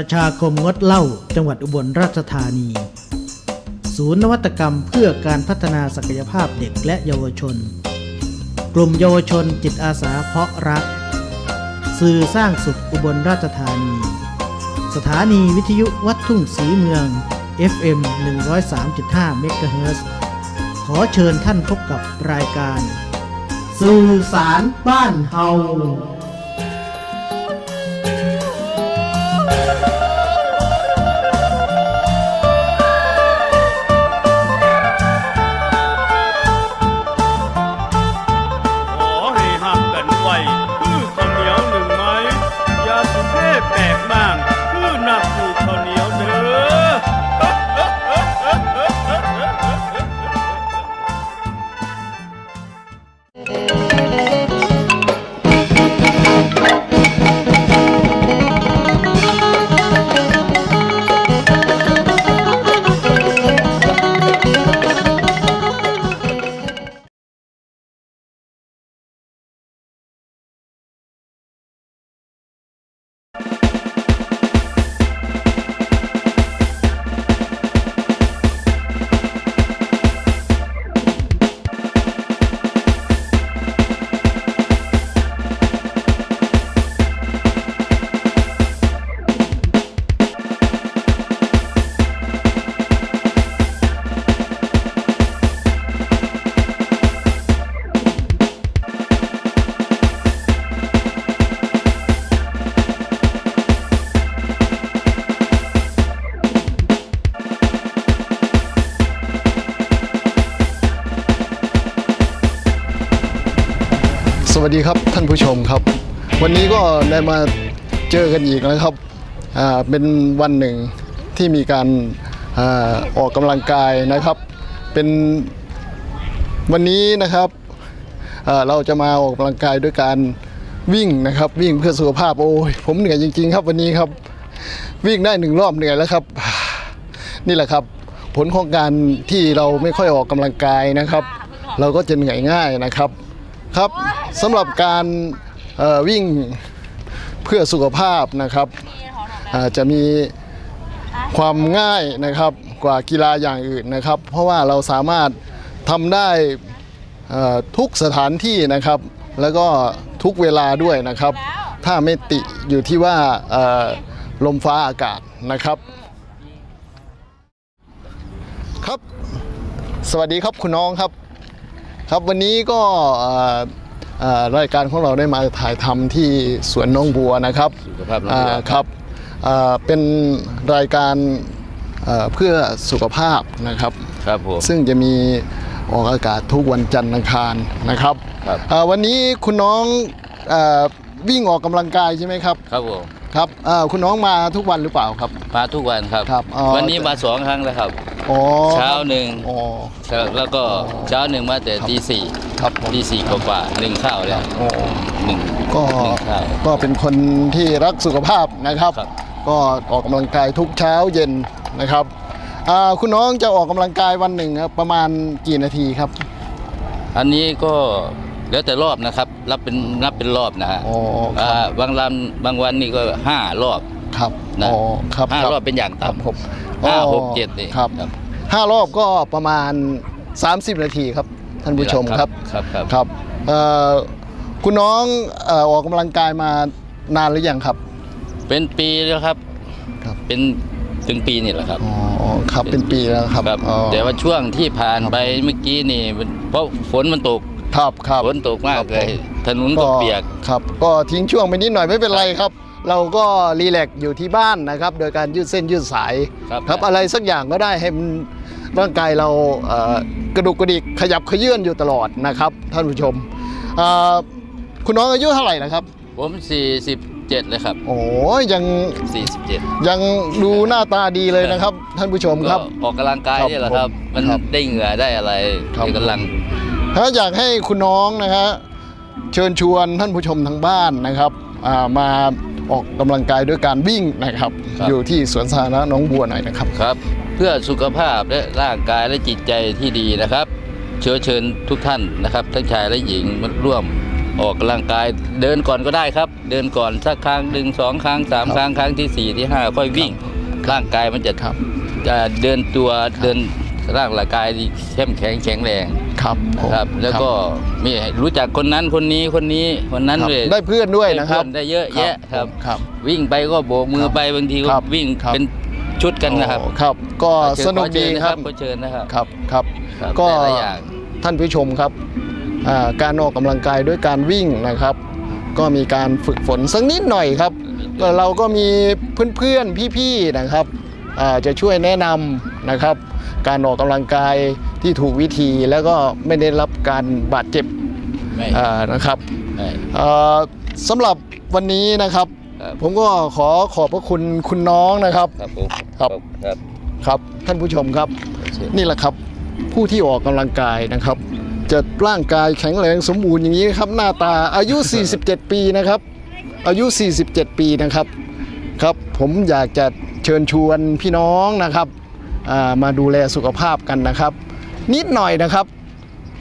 ประชาคมงดเหล้าจังหวัดอุบลราชธานี ศูนย์นวัตกรรมเพื่อการพัฒนาศักยภาพเด็กและเยาวชน กลุ่มเยาวชนจิตอาสาเพาะรัก สื่อสร้างสุขอุบลราชธานี สถานีวิทยุวัดทุ่งศรีเมือง FM 103.5เมกะเฮิรตซ์ขอเชิญท่านพบกับรายการ สื่อสารบ้านเฮา สวัสดีครับท่านผู้ชมครับ วันนี้ก็ได้มาเจอกันอีกนะครับเป็นวันหนึ่งที่มีการอออกกำลังกายนะครับ เป็นวันนี้นะครับเราจะมาออกกำลังกายด้วยการวิ่งนะครับ วิ่งเพื่อสุขภาพโอ้ยผมเหนื่อยจริง ๆ ครับวันนี้ครับ วิ่งได้หนึ่งรอบเหนื่อยแล้วครับ นี่แหละครับ ผลของการที่เราไม่ค่อยออกกำลังกายนะครับ เราก็จะเหนื่อยง่ายนะครับครับ สำหรับการวิ่งเพื่อสุขภาพนะครับจะมีความง่ายนะครับกว่ากีฬาอย่างอื่นนะครับ เพราะว่าเราสามารถทำได้ทุกสถานที่นะครับ แล้วก็ทุกเวลาด้วยนะครับ ถ้าไม่ติอยู่ที่ว่าลมฟ้าอากาศนะครับครับ สวัสดีครับคุณน้องครับ ครับวันนี้ก็ รายการของเราได้มาถ่ายทำที่สวนน้องบัวนะครับสุขภาพน้องบัวอ่าครับอ่าเป็นรายการเอ่อเพื่อสุขภาพนะครับครับผมซึ่งจะมีออกอากาศทุกวันจันทร์อังคารนะครับครับอ่าวันนี้คุณน้องเอ่อวิ่งออกกำลังกายใช่ไหมครับครับผมครับอ่าคุณน้องมาทุกวันหรือเปล่าครับมาทุกวันครับครับอ๋อวันนี้มาสองครั้งแล้วครับ อ๋อเช้าหนึ่งอ๋อแล้วก็เช้าหนึ่งมาแต่ตีสี่ครับผม ตีสี่กว่าๆหนึ่งข้าวแล้วอ๋อหนึ่งก็หนึ่งข้าว ก็เป็นคนที่รักสุขภาพนะครับ ครับ ก็ออกกำลังกายทุกเช้าเย็นนะครับอ่าคุณน้องจะออกกำลังกายวันหนึ่งครับประมาณกี่นาทีครับ อันนี้ก็แล้วแต่รอบนะครับรับเป็นนับเป็นรอบนะฮะอ๋อครับอ่าบางลำบางวันนี่ก็ห้ารอบ ครับนะอ๋อครับห้าครอบเป็นอย่างครับผมต่ำห้าอ๋อหกเจ็ดนี่ครับห้ารอบก็ประมาณ 30 นาทีครับท่านผู้ชมครับครับครับครับเอ่อคุณน้องเอ่อออกกำลังกายมานานหรือยังครับ เป็นปีแล้วครับครับเป็นถึงปีนี่แหละครับ อ๋อ ครับ เป็นปีแล้วครับครับอ๋อแต่ว่าช่วงที่ผ่านไปเมื่อกี้นี่มันเพราะฝนมันตก ครับ ครับ ฝนตกมากเลย ถนนก็เปียก ครับ ก็ทิ้งช่วงไปนิดหน่อยไม่เป็นไรครับ เราก็รีแลกซ์อยู่ที่บ้านนะครับ โดยการยืดเส้นยืดสายครับครับอะไรสักอย่างก็ได้ให้มันร่างกายเราเอ่อกระดุกกระดิกขยับขยื่นอยู่ตลอดนะครับ ท่านผู้ชมเอ่อคุณน้องอายุเท่าไหร่นะครับ ผม 47 เลยครับ โอ้ยยัง 47 ยังดูหน้าตาดีเลยนะครับ ท่านผู้ชมครับก็ออกกำลังกายครับนี่แหละครับผมมันครับได้เหงื่อได้อะไรครับได้กำลัง ถ้าอยากให้คุณน้องนะฮะเชิญชวนท่านผู้ชมทางบ้านนะครับอ่ามา ออกกำลังกายด้วยการวิ่งนะครับครับอยู่ที่สวนสาธารณะหน้องบัวหน่อยนะครับครับ เพื่อสุขภาพและร่างกายและจิตใจที่ดีนะครับ เชิญเชิญทุกท่านนะครับ ทั้งชายและหญิงมาร่วมออกกำลังกายเดินก่อนก็ได้ครับ เดินก่อนสักครั้งหนึ่งสองครั้งสามครับครั้งครั้งที่สี่ที่ห้าค่อยวิ่งร่างกายมันจะครับจะเดินตัวเดินร่างกายที่เข้มแข็งแข็งแรง ครับผมครับ แล้วก็มีรู้จักคนนั้นคนนี้คนนี้คนนั้นครับเลยได้เพื่อนด้วยนะครับได้เยอะแยะครับครับ วิ่งไปก็โบกมือไปบางทีก็ครับวิ่งครับเป็นชุดกันนะครับโอ้ครับ ก็ขอเชิญสนุกขอเชิดีญนะครับขอเชิญนะครับครับครับครับก็แต่ละอย่างท่านผู้ชมครับอ่าการออกกำลังกายด้วยการวิ่งนะครับ ก็มีการฝึกฝนสักนิดหน่อยครับก็เราก็มีเพื่อนๆพี่ๆนะครับอ่าจะช่วยแนะนำนะครับ การออกกำลังกายที่ถูกวิธีแล้วก็ไม่ได้รับการบาดเจ็บไม่อ่านะครับไม่เอ่อสำหรับวันนี้นะครับครับ ผมก็ขอขอบพระคุณคุณน้องนะครับครับผมครับครับครับท่านผู้ชมครับเชิญนี่แหละครับผู้ที่ออกกำลังกายนะครับ จะร่างกายแข็งแรงสมบูรณ์อย่างนี้นะครับ หน้าตาอายุ 47 ปีนะครับ อายุ 47 ปีนะครับครับ ผมอยากจะเชิญชวนพี่น้องนะครับอ่า มาดูแลสุขภาพกันนะครับ นิดหน่อยนะครับ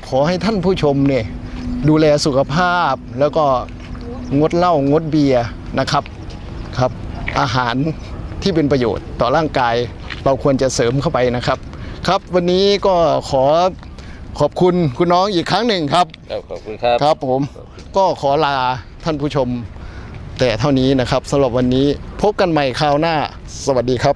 ขอให้ท่านผู้ชมเนี่ยดูแลสุขภาพแล้วก็งดเหล้างดเบียร์นะครับครับ อาหารที่เป็นประโยชน์ต่อร่างกายเราควรจะเสริมเข้าไปนะครับ ครับวันนี้ก็ขอขอบคุณคุณน้องอีกครั้งหนึ่งครับครับขอบคุณครับครับผมก็ขอลาท่านผู้ชมแต่เท่านี้นะครับสำหรับวันนี้พบกันใหม่คราวหน้า สวัสดีครับ